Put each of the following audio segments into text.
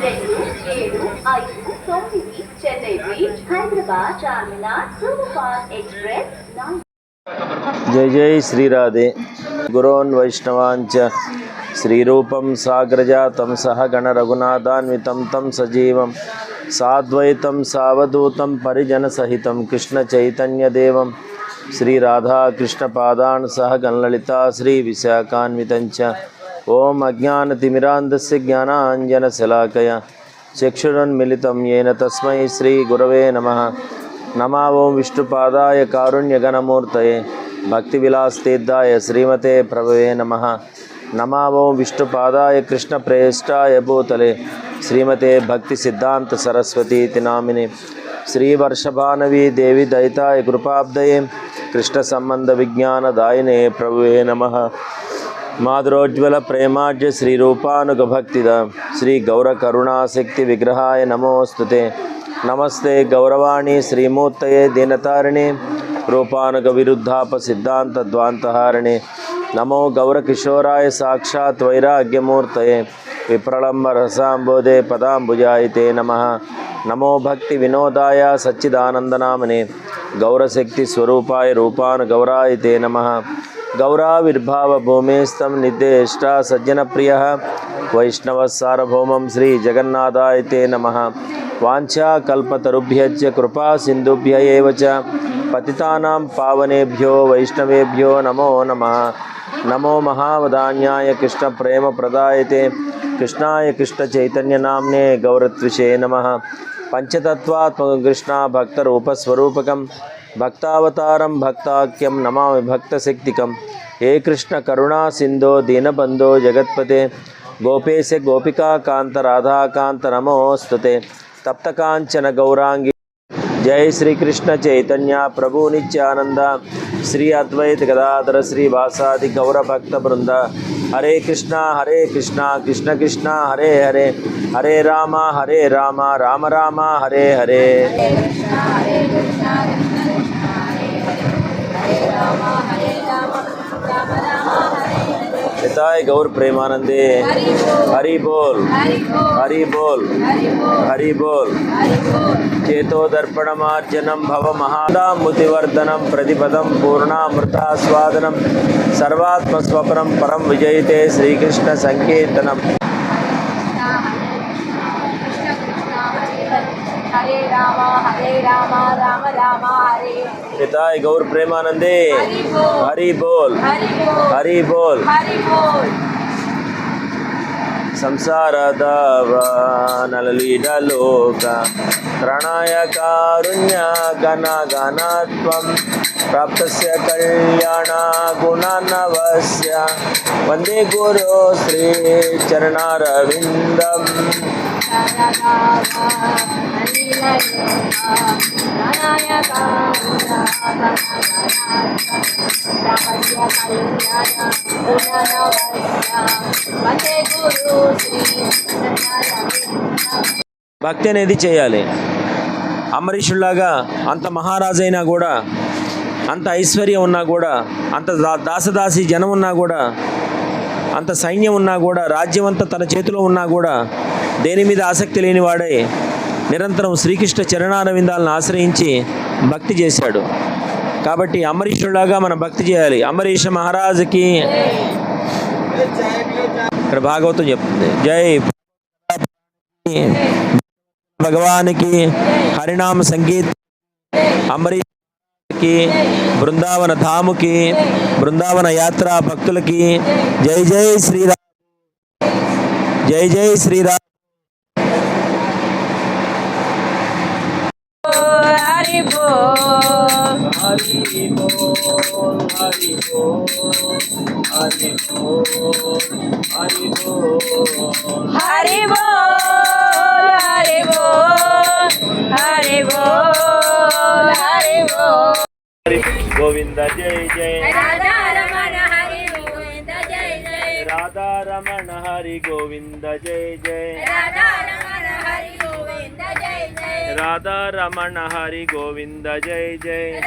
రెండు ఏడు ఐదు తొమ్మిది Chennai beach Hyderabad Charminar superfast express జై జై శ్రీరాధే గురోన్ వైష్ణవాంచ శ్రీరూపం సాగ్రజాతం సహ గణరఘునాథాన్వితం తం సజీవం సాద్వైతం సావధూతం పరిజనసహితం కృష్ణచైతన్యదేవం శ్రీరాధాకృష్ణపాదాన్ సహ గణలలితా శ్రీవిశాఖాన్వితం చ ఓం అజ్ఞానతిమిరాంధస్య జ్ఞానాంజన శలాకయ చక్షురన్మిళితం ఏన తస్మై శ్రీ గురవే నమ. నమా ఓం విష్ణుపాదాయ కారుణ్యగణమూర్తయే భక్తివిలాస్తీర్థాయ శ్రీమతే ప్రభవే నమ. నమా ఓం విష్ణుపాదాయ కృష్ణప్రేష్టాయ భూతలే. శ్రీమతే భక్తి సిద్ధాంత సరస్వతీ తినామిని శ్రీ వర్షభానవీ దేవి దైతాయ కృపాబ్దయే. కృష్ణ సంబంధ విజ్ఞానదాయనే ప్రభువే నమ. మాధురోజ్వల ప్రేమాజ్య శ్రీరూపానుగభక్తిద శ్రీ గౌర కరుణాశక్తి విగ్రహాయ నమోస్తుతే. నమస్తే గౌరవాణి శ్రీమూర్తయే దీనతారిణి. రూపానుగ విరుద్ధాప సిద్ధాంత ద్వాంతహారిణి. నమో గౌరకిశోరాయ సాక్షాత్ వైరాగ్యమూర్తయే. విప్రళంబ రసాంబోధే పదాంబుజాయితే నమ. నమో భక్తి వినోదాయ సచ్చిదానందనామనే. గౌరశక్తి స్వరూపాయ రూపాను గౌరాయితే నమ. गौराविर्भावभूमिस्तं निदेष्टा सज्जनप्रियः। वैष्णवसार्वभौमं श्रीजगन्नाथाय ते नमः। वाञ्छाकल्पतरुभ्यश्च कृपासिन्धुभ्य एव च पतितानां पावनेभ्यो वैष्णवेभ्यो नमो नमः। नमो महावदान्याय कृष्णप्रेमप्रदायते कृष्णाय कृष्णचैतन्यनाम्ने गौरत्विषे नमः। पञ्चतत्त्वात्मकृष्णा भक्तरूपस्वरूपकं భక్తావతారం భక్తాఖ్యం నమామి భక్తశక్తికం ఏ కృష్ణ కరుణా సింధో దీనబంధో జగత్పతే గోపేశ గోపికాకాంత రాధాకాంత నమోస్తుతే తప్తకాంచన గౌరాంగి జై శ్రీకృష్ణ చైతన్య ప్రభు నిత్యానంద శ్రీ అద్వైత గదాధర శ్రీ వాసాది గౌర భక్త బృంద హరే కృష్ణ హరే కృష్ణ కృష్ణ కృష్ణ హరే హరే హరే రామ హరే రామ రామ రామ హరే హరే నితాయ్ గౌర్ ప్రేమానందే. హరి బోల్. హరి బోల్. హరి బోల్. చేతో దర్పణమార్జనం భవ మహాదాముతివర్ధనం ప్రతిపదం పూర్ణామృతాస్వాదనం. సర్వాత్మస్వపరం పరం విజయితే శ్రీకృష్ణ సంకీర్తనం నితాయ్ గౌర్ ప్రేమానందే హరి బోల్ హరి బోల్ ಸಂಸಾರದವ ನಲಲಿಡಲೋಕ ಪ್ರಣಯ ಕಾರುಣ್ಯ ಗಣ ಗಣತ್ವ ಪ್ರಾಪ್ತಸ್ಯ ಕಲ್ಯಾಣ ಗುಣನವಸ್ಯ ವಂದೇ ಗುರು ಶ್ರೀ ಚರಣಾರವಿಂದಂ భక్తి అనేది చేయాలి. అంబరీషుల్లాగా అంత మహారాజైనా కూడా అంత ఐశ్వర్యం ఉన్నా కూడా అంత దా- దాసదాసి జనం ఉన్నా కూడా అంత సైన్యం ఉన్నా కూడా రాజ్యం అంతా తన చేతిలో ఉన్నా కూడా దేని మీద ఆసక్తి లేనివాడై నిరంతరం శ్రీకృష్ణ చరణారవిందాలను ఆశ్రయించి భక్తి చేశాడు. కాబట్టి అంబరీషుడిలాగా మనం భక్తి చేయాలి. అంబరీష మహారాజుకి ఇక్కడ భాగవతం చెప్తుంది. జై భగవానికి హరినామ సంగీత్. అంబరీష్కి బృందావన ధాముకి బృందావన యాత్ర భక్తులకి జై జై శ్రీరామ్. జై జై శ్రీరామ్. హరి బోల్ హరి బోల్ హరి బోల్ హరి బోల్. హరి బోల్ హరి బోల్ హరి బోల్ హరి బోల్ హరి గోవింద జై జై. రాధా రమణ హరి గోవింద జై జై. రాధా రమణ హరి గోవింద జై జై. రాధా రమణ హరి గోవింద జై జై రాధా రమణ హరి గోవింద జయ జయ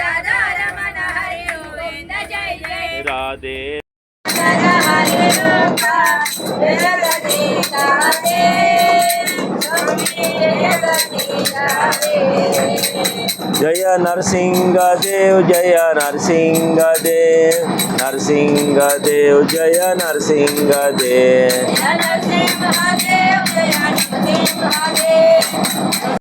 రాధే జయ నరసింహదేవ్ జయ నరసింహదేవ్ నరసింహదేవ్ జయ నరసింహదేవ్